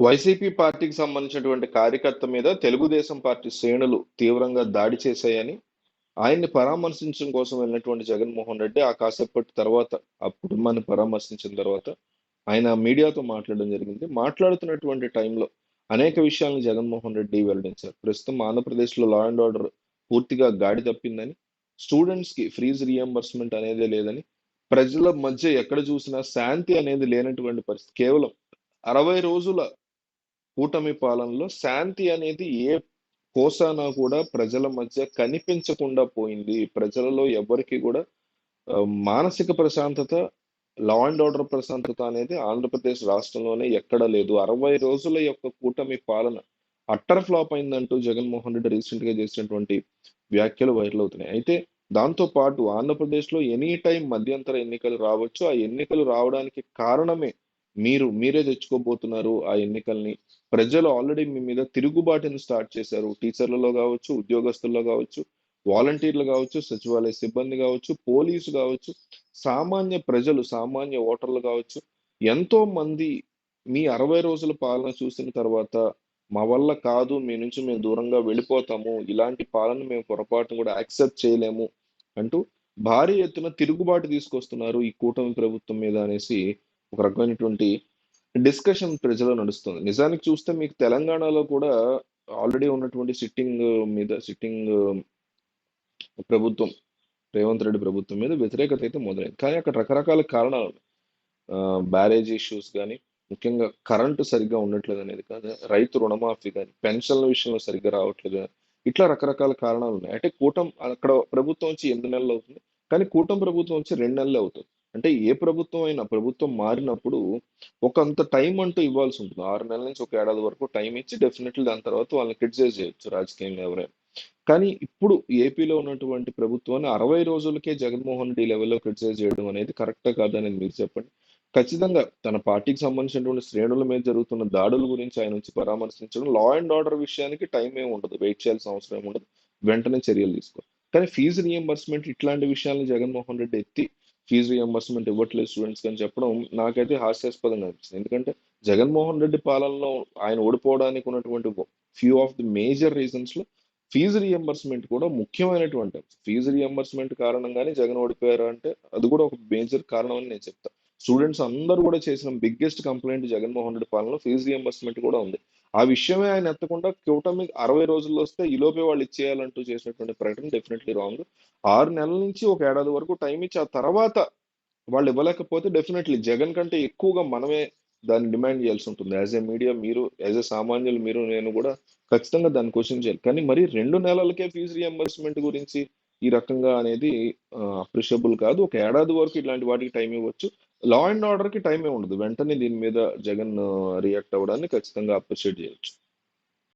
YCP పార్టీకి సంబంధించినటువంటి కార్యకర్త మీద తెలుగుదేశం పార్టీ శ్రేణులు తీవ్రంగా దాడి చేశాయని ఆయన్ని పరామర్శించడం కోసం వెళ్ళినటువంటి జగన్మోహన్ రెడ్డి ఆ కాసేపటి తర్వాత ఆ కుటుంబాన్ని పరామర్శించిన తర్వాత ఆయన మీడియాతో మాట్లాడడం జరిగింది. మాట్లాడుతున్నటువంటి టైంలో అనేక విషయాలను జగన్మోహన్ రెడ్డి వెల్లడించారు. ప్రస్తుతం ఆంధ్రప్రదేశ్లో లా అండ్ ఆర్డర్ పూర్తిగా గాడి తప్పిందని స్టూడెంట్స్కి ఫీజు రియంబర్స్మెంట్ అనేది లేదని ప్రజల మధ్య ఎక్కడ చూసినా శాంతి అనేది లేనటువంటి పరిస్థితి. కేవలం అరవై రోజుల కూటమి పాలనలో శాంతి అనేది ఏ కోసానా కూడా ప్రజల మధ్య కనిపించకుండా పోయింది. ప్రజలలో ఎవరికి కూడా మానసిక ప్రశాంతత లా అండ్ ఆర్డర్ ప్రశాంతత అనేది ఆంధ్రప్రదేశ్ రాష్ట్రంలోనే ఎక్కడ లేదు. అరవై రోజుల యొక్క కూటమి పాలన అట్టర్ ఫ్లాప్ అయిందంటూ జగన్మోహన్ రెడ్డి రీసెంట్గా చేసినటువంటి వ్యాఖ్యలు వైరల్ అవుతున్నాయి. అయితే దాంతో పాటు ఆంధ్రప్రదేశ్లో ఎనీ టైం మధ్యంతర ఎన్నికలు రావచ్చు. ఆ ఎన్నికలు రావడానికి కారణమే మీరు మీరే తెచ్చుకోబోతున్నారు ఆ ఎన్నికల్ని. ప్రజలు ఆల్రెడీ మీ మీద తిరుగుబాటుని స్టార్ట్ చేశారు. టీచర్లలో కావచ్చు ఉద్యోగస్తుల్లో కావచ్చు వాలంటీర్లు కావచ్చు సచివాలయ సిబ్బంది కావచ్చు పోలీసు కావచ్చు సామాన్య ప్రజలు సామాన్య ఓటర్లు కావచ్చు ఎంతో మంది మీ అరవై రోజుల పాలన చూసిన తర్వాత మా వల్ల కాదు మీ నుంచి మేము దూరంగా వెళ్ళిపోతాము ఇలాంటి పాలన మేము పొరపాటును కూడా యాక్సెప్ట్ చేయలేము అంటూ భారీ ఎత్తున తిరుగుబాటు తీసుకొస్తున్నారు ఈ కూటమి ప్రభుత్వం మీద అనేసి ఒక రకమైనటువంటి డిస్కషన్ ప్రజల్లో నడుస్తుంది. నిజానికి చూస్తే మీకు తెలంగాణలో కూడా ఆల్రెడీ ఉన్నటువంటి సిట్టింగ్ మీద సిట్టింగ్ ప్రభుత్వం రేవంత్ రెడ్డి ప్రభుత్వం మీద వ్యతిరేకత అయితే మొదలైంది. కానీ అక్కడ రకరకాల కారణాలు ఉన్నాయి. బ్యారేజ్ ఇష్యూస్ కానీ ముఖ్యంగా కరెంటు సరిగ్గా ఉండట్లేదు అనేది కాదు రైతు రుణమాఫీ కానీ పెన్షన్ల విషయంలో సరిగ్గా రావట్లేదు కానీ ఇట్లా రకరకాల కారణాలు ఉన్నాయి. అంటే కూటం అక్కడ ప్రభుత్వం వచ్చి ఎనిమిది నెలలు అవుతుంది. కానీ కూటమి ప్రభుత్వం వచ్చి రెండు నెలలు అవుతుంది. అంటే ఏ ప్రభుత్వం అయినా ప్రభుత్వం మారినప్పుడు ఒకంత టైం అంటూ ఇవ్వాల్సి ఉంటుంది ఆరు నెలల నుంచి ఒక ఏడాది వరకు టైం ఇచ్చి డెఫినెట్లీ దాని తర్వాత వాళ్ళని క్రిటిసైజ్ చేయొచ్చు రాజకీయంగా ఎవరైనా. కానీ ఇప్పుడు ఏపీలో ఉన్నటువంటి ప్రభుత్వాన్ని అరవై రోజులకే జగన్మోహన్ రెడ్డి లెవెల్లో క్రిటిసైజ్ చేయడం అనేది కరెక్టా కాదని మీరు చెప్పండి. ఖచ్చితంగా తన పార్టీకి సంబంధించినటువంటి శ్రేణుల మీద జరుగుతున్న దాడుల గురించి ఆయన నుంచి పరామర్శించడం లా అండ్ ఆర్డర్ విషయానికి టైం ఏమి ఉండదు. వెయిట్ చేయాల్సిన అవసరం ఏమి ఉండదు. వెంటనే చర్యలు తీసుకో. కానీ ఫీజు రియంబర్స్మెంట్ ఇట్లాంటి విషయాలను జగన్మోహన్ రెడ్డి ఎత్తి ఫీజు రియంబర్స్మెంట్ ఇవ్వట్లేదు స్టూడెంట్స్ అని చెప్పడం నాకైతే హాస్యాస్పదంగా అనిపిస్తుంది. ఎందుకంటే జగన్మోహన్ రెడ్డి పాలనలో ఆయన ఓడిపోవడానికి ఉన్నటువంటి ఫ్యూ ఆఫ్ ది మేజర్ రీజన్స్లో ఫీజు రియంబర్స్మెంట్ కూడా ముఖ్యమైనటువంటి ఫీజు రియంబర్స్మెంట్ కారణంగానే జగన్ ఓడిపోయారు అంటే అది కూడా ఒక మేజర్ కారణం అని నేను చెప్తా. స్టూడెంట్స్ అందరూ కూడా చేసిన బిగ్గెస్ట్ కంప్లైంట్ జగన్మోహన్ రెడ్డి పాలనలో ఫీజు రియంబర్స్మెంట్ కూడా ఉంది. ఆ విషయమే ఆయన ఎత్తకుండా కూటమి అరవై రోజుల్లో వస్తే ఈలోపే వాళ్ళు ఇచ్చేయాలంటూ చేసినటువంటి ప్రకటన డెఫినెట్లీ రాంగ్ ఆరు నెలల నుంచి ఒక ఏడాది వరకు టైం ఇచ్చి ఆ తర్వాత వాళ్ళు ఇవ్వలేకపోతే డెఫినెట్లీ జగన్ కంటే ఎక్కువగా మనమే దాన్ని డిమాండ్ చేయాల్సి ఉంటుంది. యాజ్ ఏ మీడియా మీరు యాజ్ ఏ సామాన్యులు మీరు నేను కూడా ఖచ్చితంగా దాన్ని క్వశ్చన్ చేయాలి. కానీ మరి రెండు నెలలకే ఫీజు రియంబర్స్మెంట్ గురించి ఈ రకంగా అనేది అప్రిషియబుల్ కాదు. ఒక ఏడాది వరకు ఇట్లాంటి వాటికి టైం ఇవ్వచ్చు. లా అండ్ ఆర్డర్కి టైం ఏ ఉండదు. వెంటనే దీని మీద జగన్ uh, రియాక్ట్ అవ్వడాన్ని ఖచ్చితంగా అప్రిషియేట్ చేయొచ్చు.